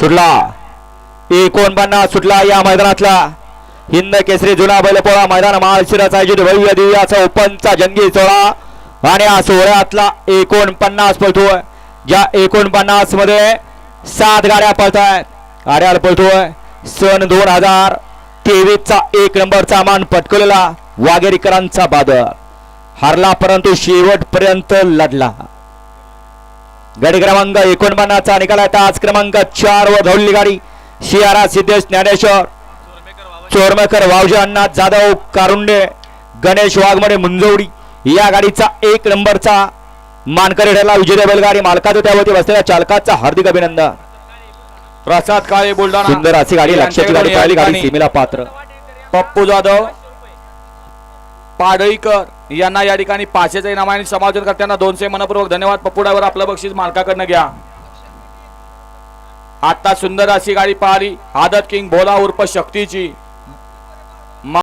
सुटला. एकोणपन्नास सुटला या मैदानातला. हिंद केसरी जुना बैलपोळा मैदान महाशिराचा आयोजित भव्य दिव्याचा ओपनचा जंगी सोहळा. आणि या सोहळ्यातला एकोणपन्नास पळतोय. ज्या एकोणपन्नासमध्ये सात गाड्या पळतायत. गाड्याला पळतोय. सन दोन हजार तेवीसचा एक नंबरचा मान पटकवलेला वाघेरीकरांचा बादल. हारला परंतु शेवटपर्यंत लढला. गडी क्रमांक एकोणपन्नासचा निकाल आहे. तास क्रमांक चार व धवली गाडी. शियारा सिद्धेश ज्ञानेश्वर चोरमेकर वावजे अण्णा जाधव कारुंडे गणेश वाघमडे मुंजवडी या गाडीचा एक नंबरचा मानकरी ठरला. विजय बैलगाडी मालकाचं त्यावरती बसलेल्या चालकाचा हार्दिक अभिनंदन. प्रसाद काळे बुलढाणा. सुंदर अशी गाडी लक्षाची गाडी पहिली गाडी सीमेला पात्र. पप्पू जाधव पाडळीकर यांना या ठिकाणी पाचशेच्या इनामाने समायोजन करताना दोनशे मनपूर्वक धन्यवाद. पपुडावर आपलं बक्षीस मालकाकडनं घ्या. आता सुंदर अशी गाडी पाहिली. आदत किंग भोला उर्फ शक्तीची.